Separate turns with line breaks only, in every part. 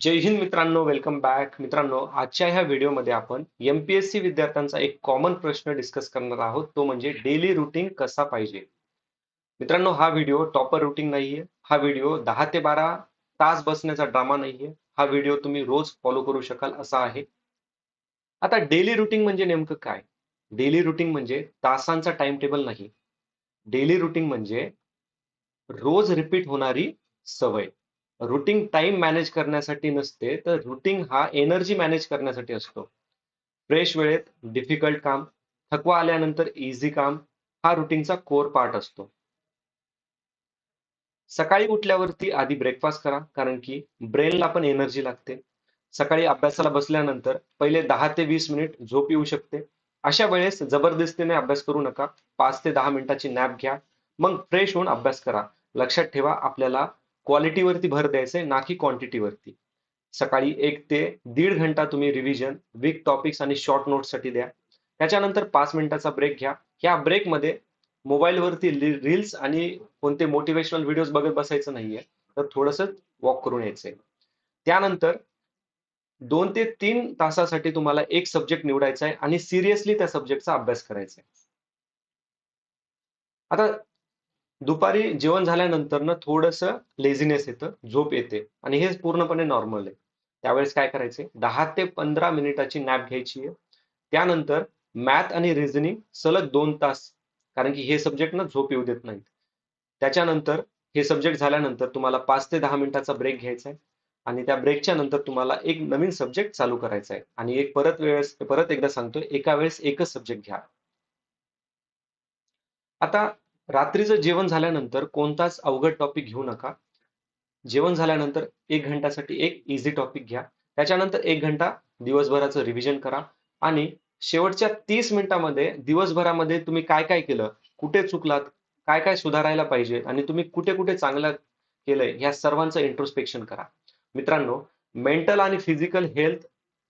जय हिंद मित्रांनो welcome back मित्रांनो आजच्या ह्या व्हिडिओमध्ये आपण एमपीएससी विद्यार्थ्यांचा एक कॉमन प्रश्न डिस्कस करणार आहोत. तो म्हणजे डेली रुटीन कसा पाहिजे? मित्रांनो हा व्हिडिओ टॉपर रुटीन नाहीये. हा व्हिडिओ दहा ते बारा तास बसण्याचा ड्रामा नाहीये. हा व्हिडिओ तुम्ही रोज फॉलो करू शकाल असा आहे. आता डेली रुटीन म्हणजे नेमकं काय? डेली रुटीन म्हणजे तासांचा टाइम टेबल नाही. डेली रुटीन म्हणजे रोज रिपीट होणारी सवय. रुटीन टाइम मॅनेज करण्यासाठी नसते तर रुटीन हा एनर्जी मॅनेज करण्यासाठी असतो. फ्रेश वेळेत डिफिकल्ट काम थकवा आल्यानंतर इझी काम हा रुटीनचा कोर पार्ट असतो. सकाळी उठल्यावरती आधी ब्रेकफास्ट करा कारण की ब्रेनला पण एनर्जी लागते. सकाळी अभ्यासाला बसल्यानंतर पहिले दहा ते वीस मिनिट झोप येऊ शकते. अशा वेळेस जबरदस्तीने अभ्यास करू नका. पाच ते दहा मिनिटाची नॅप घ्या. मग फ्रेश होऊन अभ्यास करा. लक्षात ठेवा आपल्याला क्वालिटीवरती भर द्यायचंय ना की क्वांटिटीवरती सकाळी एक ते दीड घंटा तुम्ही रिव्हिजन वीक टॉपिक्स आणि शॉर्ट नोट्ससाठी द्या. त्याच्यानंतर पाच मिनिटाचा ब्रेक घ्या. ह्या ब्रेकमध्ये मोबाईलवरती रील्स आणि कोणते मोटिवेशनल व्हिडिओज बघत बसायचं नाहीये तर थोडंसं वॉक करून यायचंय. त्यानंतर दोन ते तीन तासासाठी तुम्हाला एक सब्जेक्ट निवडायचा आहे आणि सिरियसली त्या सब्जेक्टचा अभ्यास करायचा आहे आता दुपारी जेवण झाल्यानंतर ना थोडस लेझिनेस येतं झोप येते आणि हे पूर्णपणे नॉर्मल आहे. त्यावेळेस काय करायचे? दहा ते पंधरा मिनिटाची नॅप घ्यायची आहे. त्यानंतर मॅथ आणि रिझनिंग सलग दोन तास कारण की हे सब्जेक्ट ना झोप येऊ देत नाहीत. त्याच्यानंतर हे सब्जेक्ट झाल्यानंतर तुम्हाला पाच ते दहा मिनिटाचा ब्रेक घ्यायचा आहे आणि त्या ब्रेकच्या नंतर तुम्हाला एक नवीन सब्जेक्ट चालू करायचा आहे. आणि एक परत वेळेस परत एकदा सांगतोय एका वेळेस एकच सब्जेक्ट घ्या. आता रात्रीचं जेवण झाल्यानंतर कोणताच अवघड टॉपिक घेऊ नका. जेवण झाल्यानंतर एक घंट्यासाठी एक इझी टॉपिक घ्या. त्याच्यानंतर एक घंटा दिवसभराचं रिव्हिजन करा. आणि शेवटच्या तीस मिनिटामध्ये दिवसभरामध्ये तुम्ही काय काय केलं कुठे चुकलात काय काय सुधारायला पाहिजे आणि तुम्ही कुठे कुठे चांगलं केलंय ह्या सर्वांचं इंट्रोस्पेक्शन करा. मित्रांनो मेंटल आणि फिजिकल हेल्थ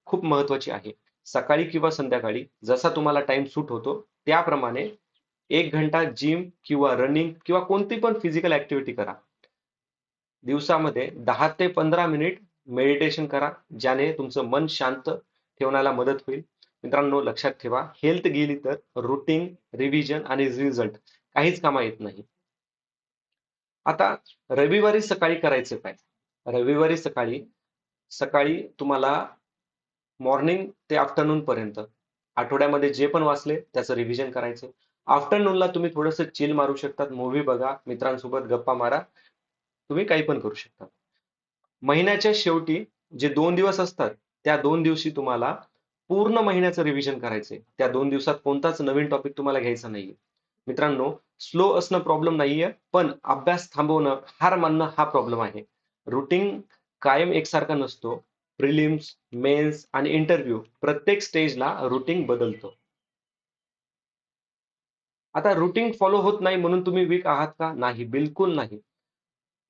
खूप महत्वाची आहे. सकाळी किंवा संध्याकाळी जसा तुम्हाला टाइम सूट होतो त्याप्रमाणे एक घंटा जिम किंवा रनिंग किंवा कोणती पण फिजिकल ऍक्टिव्हिटी करा. दिवसामध्ये दहा ते पंधरा मिनिट मेडिटेशन करा ज्याने तुमचं मन शांत ठेवण्याला मदत होईल. मित्रांनो लक्षात ठेवा हेल्थ गेली तर रुटीन रिव्हिजन आणि रिझल्ट काहीच कामा येत नाही. आता रविवारी सकाळी करायचं काय? रविवारी सकाळी सकाळी तुम्हाला मॉर्निंग ते आफ्टरनून पर्यंत आठवड्यामध्ये जे पण वाचले त्याचं रिव्हिजन करायचं. आफ्टरनूनला तुम्ही थोडंसं चिल मारू शकतात मूव्ही बघा मित्रांसोबत गप्पा मारा. तुम्ही काही पण करू शकता. महिन्याच्या शेवटी जे दोन दिवस असतात त्या दोन दिवशी तुम्हाला पूर्ण महिन्याचं रिव्हिजन करायचंय. त्या दोन दिवसात कोणताच नवीन टॉपिक तुम्हाला घ्यायचा नाहीये. मित्रांनो स्लो असणं प्रॉब्लेम नाहीये पण अभ्यास थांबवणं हार मानणं हा प्रॉब्लेम आहे. रुटीन कायम एकसारखा नसतो. प्रिलिम्स मेन्स आणि इंटरव्ह्यू प्रत्येक स्टेजला रुटीन बदलतो. आता रुटीन फॉलो होत नाही म्हणून तुम्ही वीक आहात का? नाही बिलकुल नाही.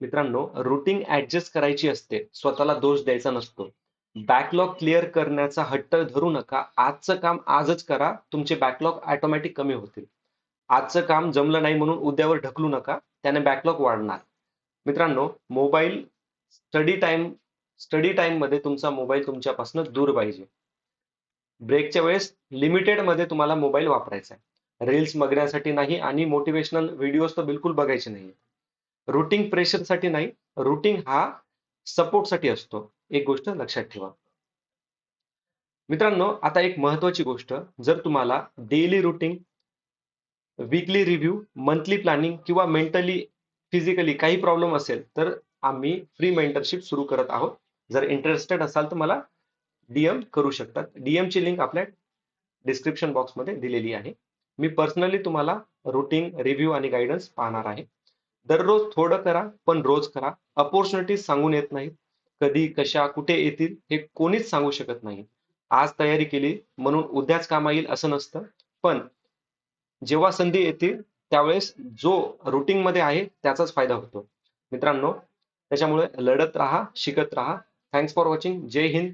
मित्रांनो रुटीन ऍडजस्ट करायची असते. स्वतःला दोष द्यायचा नसतो. बॅकलॉग क्लिअर करण्याचा हट्ट धरू नका. आजचं काम आजच करा. तुमचे बॅकलॉग ऑटोमॅटिक कमी होतील. आजचं काम जमलं नाही म्हणून उद्यावर ढकलू नका. त्याने बॅकलॉग वाढणार. मित्रांनो मोबाईल स्टडी टाइम स्टडी टाइममध्ये तुमचा मोबाईल तुमच्यापासून दूर पाहिजे. ब्रेकच्या वेळेस लिमिटेडमध्ये तुम्हाला मोबाईल वापरायचा आहे. रील्स बघण्यासाठी नाही आणि मोटिवेशनल व्हिडिओज तर बिलकुल बघायचे नाही. रुटीन प्रेशरसाठी नाही. रुटीन हा सपोर्टसाठी असतो. एक गोष्ट लक्षात ठेवा. मित्रांनो आता एक महत्वाची गोष्ट. जर तुम्हाला daily routine weekly review monthly planning किंवा मेंटली फिजिकली काही प्रॉब्लेम असेल तर आम्ही फ्री मेंटरशिप सुरू करत आहोत. जर इंटरेस्टेड असाल तर मला डीएम करू शकतात. डीएमची लिंक आपल्या डिस्क्रिप्शन बॉक्समध्ये दिलेली आहे. मी पर्सनली तुम्हाला रुटीन रिव्ह्यू आणि गायडन्स पाहणार आहे. दररोज थोडं करा पण रोज करा. अपॉर्च्युनिटी सांगून येत नाहीत. कधी कशा कुठे येतील हे कोणीच सांगू शकत नाही. आज तयारी केली म्हणून उद्याच कामा येईल असं नसतं. पण जेव्हा संधी येतील त्यावेळेस जो रुटीन मध्ये आहे त्याचाच फायदा होतो. मित्रांनो त्याच्यामुळे लढत राहा शिकत राहा. Thanks for watching Jai Hind.